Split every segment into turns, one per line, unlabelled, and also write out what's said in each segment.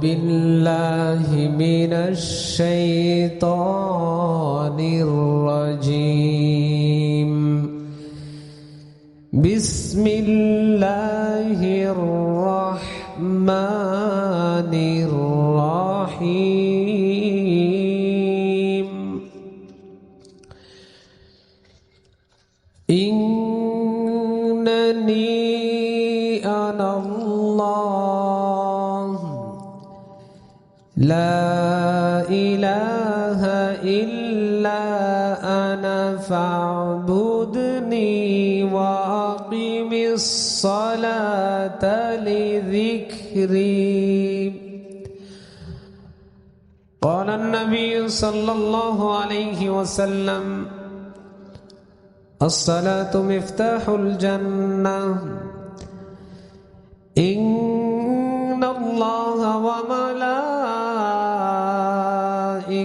بالله من الشيطان الرجيم. بسم الله الرحمن الرحيم. إنني أنا الله. لا إله إلا أنا فاعبدني وأقم الصلاة لذكري. قال النبي صلى الله عليه وسلم الصلاة مفتاح الجنة.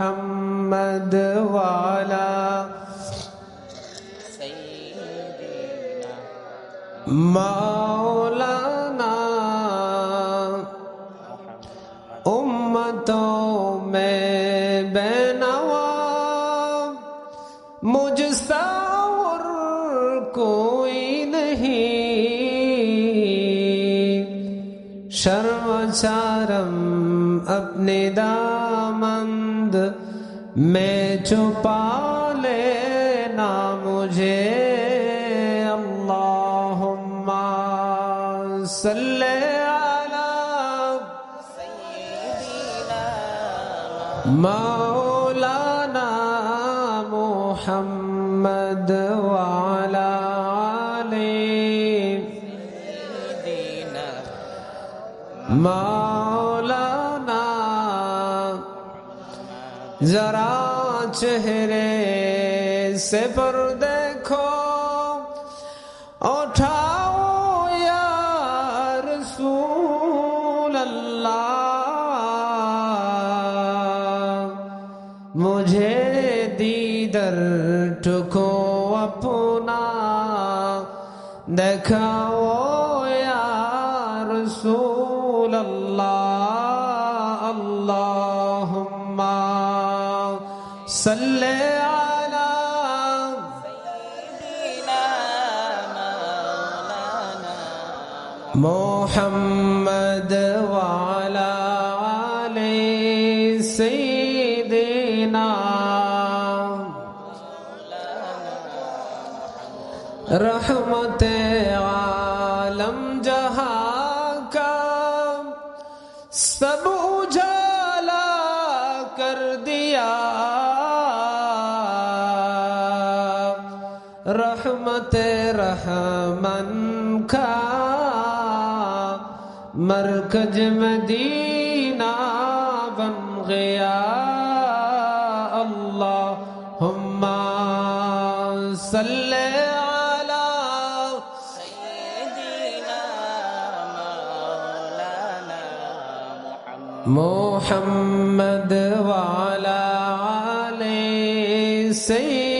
محمد والا مولانا امتوں میں بینوا مجھ ساور کوئی نہیں شرم شارم اپنے دار में छुपा लेना मुझे अल्लाहुम्मा सल्ले अला मौलाना मुहम्मद वाला
दीना
मौलाना ذرا چہرے سے پر دیکھو اٹھاؤ یا رسول اللہ۔ مجھے دیدر ٹکو اپنا، دکھاؤ یا رسول اللہ۔ اللہم صل على
سيدنا مولانا
محمد وعلى آل سيدنا رحمت عالم جہاں کا سب من کا مرکز مدینہ بن گیا۔ اللہم صلی علی
سیدنا مولانا
محمد محمد علی سیدنا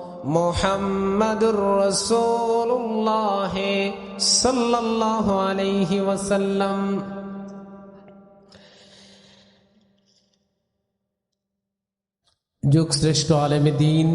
محمد رسول الله صلى الله عليه وسلم যুগ শ্রেষ্ঠ আলেমে দিন